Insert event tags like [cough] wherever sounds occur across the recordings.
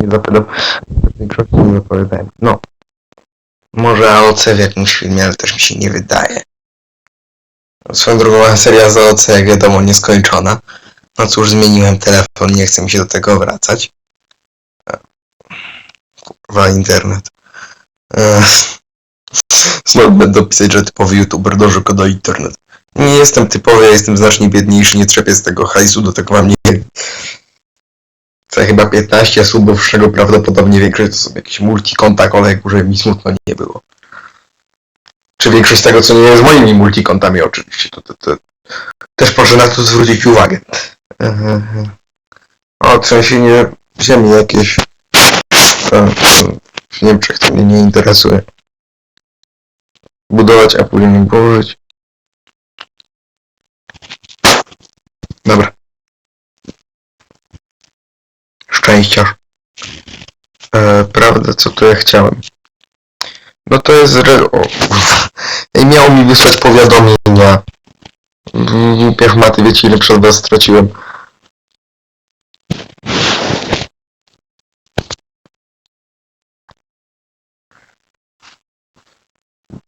nie. W większości nie odpowiadałem. No. Może AOC w jakimś filmie, ale też mi się nie wydaje. Swoją drogą seria z AOC, jak wiadomo, nieskończona. No cóż, zmieniłem telefon, nie chcę mi się do tego wracać. E, Kurwa, internet. E, [laughs] Znowu będę pisać, że typowy youtuber go do internet. Nie jestem typowy, ja jestem znacznie biedniejszy, nie trzepię z tego hajsu, do tego mam nie to chyba 15 subów, z czego prawdopodobnie większość to są jakieś multikonta kolegów, żeby mi smutno nie było. Czy większość tego, co nie jest moimi multikontami oczywiście, to, to, to też proszę na to zwrócić uwagę. Mhm. O, trzęsienie ziemi jakieś e, e, w Niemczech to mnie nie interesuje. Budować, a później nim położyć. Dobra. E, prawda, co tu ja chciałem? No to jest... Ej, miał mi wysłać powiadomienia. Mm, Pierw maty, wiecie ile przed was straciłem.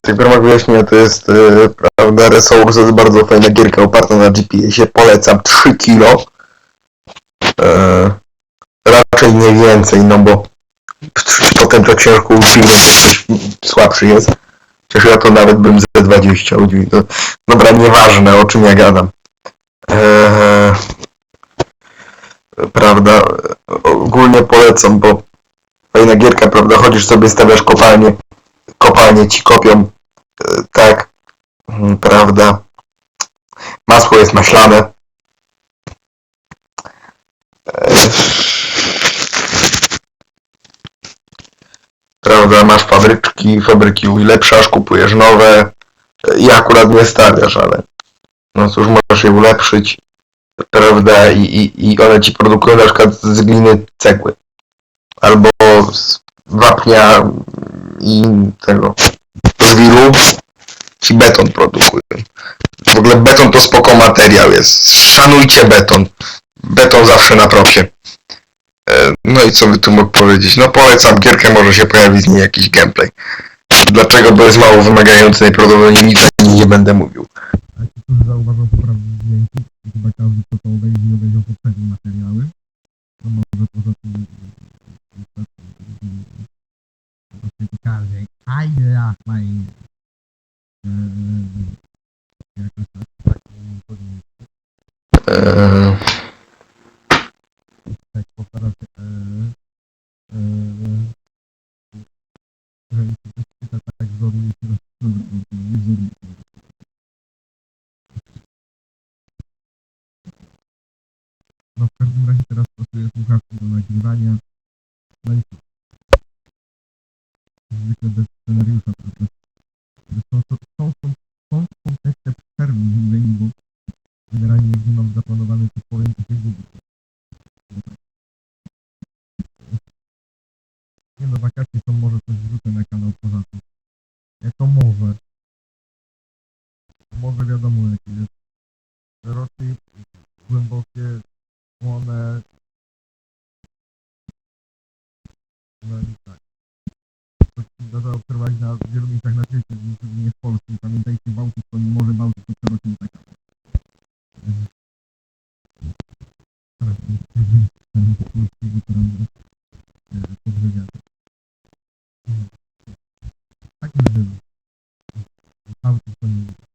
W ramach wyjaśnienia to jest, e, prawda, Resource to jest bardzo fajna gierka oparta na GPS-ie, polecam 3 kilo. E, raczej nie więcej, no bo potem to film coś słabszy jest. Chociaż ja to nawet bym ze 20 udźwignął. Dobra, nieważne o czym ja gadam. Eee, prawda, ogólnie polecam, bo fajna gierka, prawda, chodzisz sobie, stawiasz kopalnię, kopalnie ci kopią, e, tak, mm, prawda, masło jest maślane. Eee, prawda, masz fabryczki, fabryki ulepszasz, kupujesz nowe i akurat nie stawiasz, ale no cóż, możesz je ulepszyć, prawda, i, i, i one ci produkują na przykład z gliny cegły, albo z wapnia i tego, wiru ci beton produkują. W ogóle beton to spoko materiał jest, szanujcie beton, beton zawsze na propsie. E, No i co by tu mógł powiedzieć? No polecam gierkę, może się pojawić z niej jakiś gameplay. Dlaczego? Bo jest mało wymagający, najprawdopodobniej nic o nim nie będę mówił. Zauważą poprawę dźwięku, to chyba każdy, kto to obejrzy, obejrzał poprzednie materiały, to może poza tym pokaże. Aj, ja, mein. Jakoś tak, tak, Eee, tak No w każdym razie teraz stosuję słuchawki do nagrywania. No i? Zwykle bez scenariusza trochę. To, są, są, są, są też te przerwy w mówieniu, bo generalnie nie mam zaplanowany to powiem, to się gubię. Nie no, wakacje są może coś wrzucę na kanał poza tym. Jako może. Może wiadomo jakie jest. Roczny, głębokie, one... No tak. Zdarza obserwować na wielu miejscach na świecie, nie- w Polsce. Pamiętajcie, Bałtyk to nie może Bałtyk to przerośnie nie. Tak nie było. Bałtyk to nie to